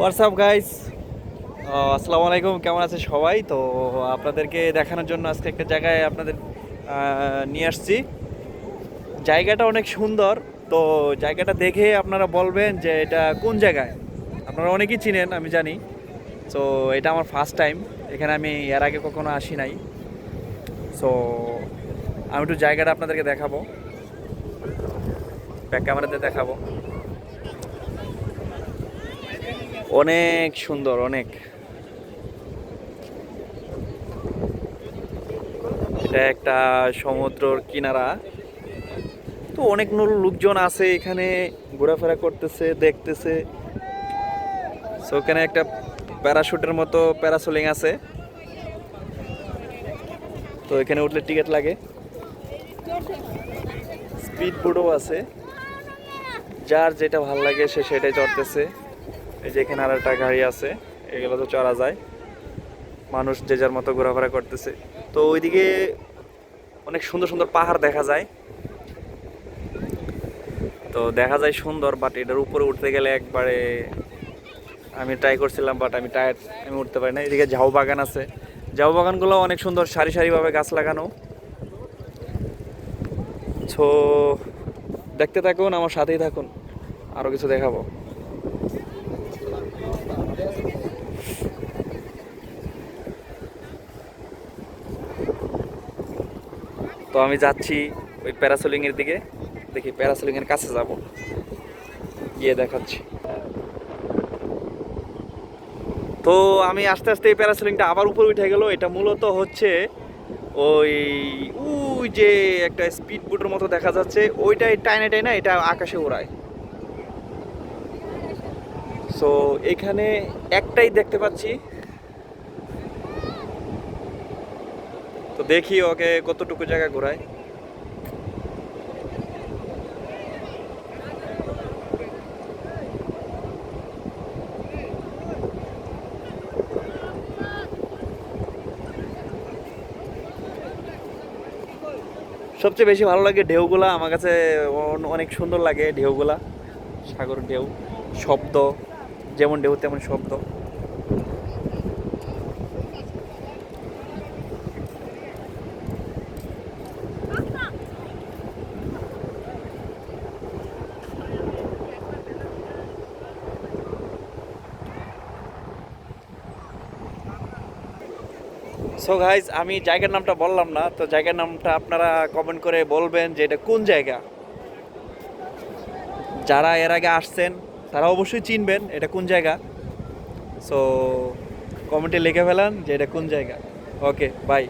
WhatsApp guys আসসালামু আলাইকুম, কেমন আছে সবাই? তো, আপনাদেরকে দেখানোর জন্য আজকে একটা জায়গায় আপনাদের নিয়ে আসছি। জায়গাটা অনেক সুন্দর। তো, জায়গাটা দেখে আপনারা বলবেন যে এটা কোন জায়গায়? আপনারা অনেকেই চিনেন, আমি জানি। তো এটা আমার ফার্স্ট টাইম এখানে আমি এর আগে কখনো আসি নাই। সো আমি একটু জায়গাটা আপনাদেরকে দেখাবো। ব্যাক ক্যামেরাতে দেখাবো। অনেক সুন্দর, অনেক। এটা একটা সমুদ্রর কিনারা। তো অনেক লোকজন আছে এখানে, ঘোরাফেরা করতেছে, দেখতেছে। তো ওখানে একটা প্যারাশুটের মতো প্যারাসোলিং আছে। তো এখানে উঠলে টিকিট লাগে। স্পিড বোটও আছে। যার যেটা ভালো লাগে সে সেটাই চড়তেছে। এই যে এখানে আর একটা গাড়ি আছে, এগুলো তো চড়া যায়। মানুষ যে যার মতো ঘোরাফেরা করতেছে। তো ওইদিকে অনেক সুন্দর সুন্দর পাহাড় দেখা যায়। তো দেখা যায় সুন্দর বাট এটার উপরে উঠতে গেলে একবারে আমি ট্রাই করছিলাম বাট আমি টায়ার আমি উঠতে পারি না এদিকে ঝাউ বাগান আছে। ঝাউ বাগানগুলো অনেক সুন্দর, সারি সারিভাবে গাছ লাগানো। তো দেখতে থাকুন, আমার সাথেই থাকুন আরও কিছু দেখাবো। তো আমি যাচ্ছি ওই প্যারাসোলিং এর দিকে। দেখি প্যারাসোলিং এর কাছে যাব। গিয়ে দেখাচ্ছি। তো আমি আস্তে আস্তে এই প্যারাসোলিংটা আবার উপরে উঠে গেল। এটা মূলত হচ্ছে ওই ওই যে একটা স্পিড বোটের মতো দেখা যাচ্ছে। ওইটাই টাইনে টাইনা এটা আকাশে ওড়ায় সো এখানে একটাই দেখতে পাচ্ছি। তো দেখি ওকে কতটুকু জায়গা ঘোরায়। সবচেয়ে বেশি ভালো লাগে ঢেউগুলা, আমার কাছে অনেক সুন্দর লাগে ঢেউগুলা, সাগর ঢেউ, শব্দ, যেমন ঢেউ তেমন শব্দ। সো গাইজ আমি জায়গার নামটা বললাম না, তো জায়গার নামটা আপনারা কমেন্ট করে বলবেন যে এটা কোন জায়গা? যারা এর আগে আসছেন, তারা অবশ্যই চিনবেন এটা কোন জায়গা। সো কমেন্টে লিখে ফেলান যে এটা কোন জায়গা। Okay bye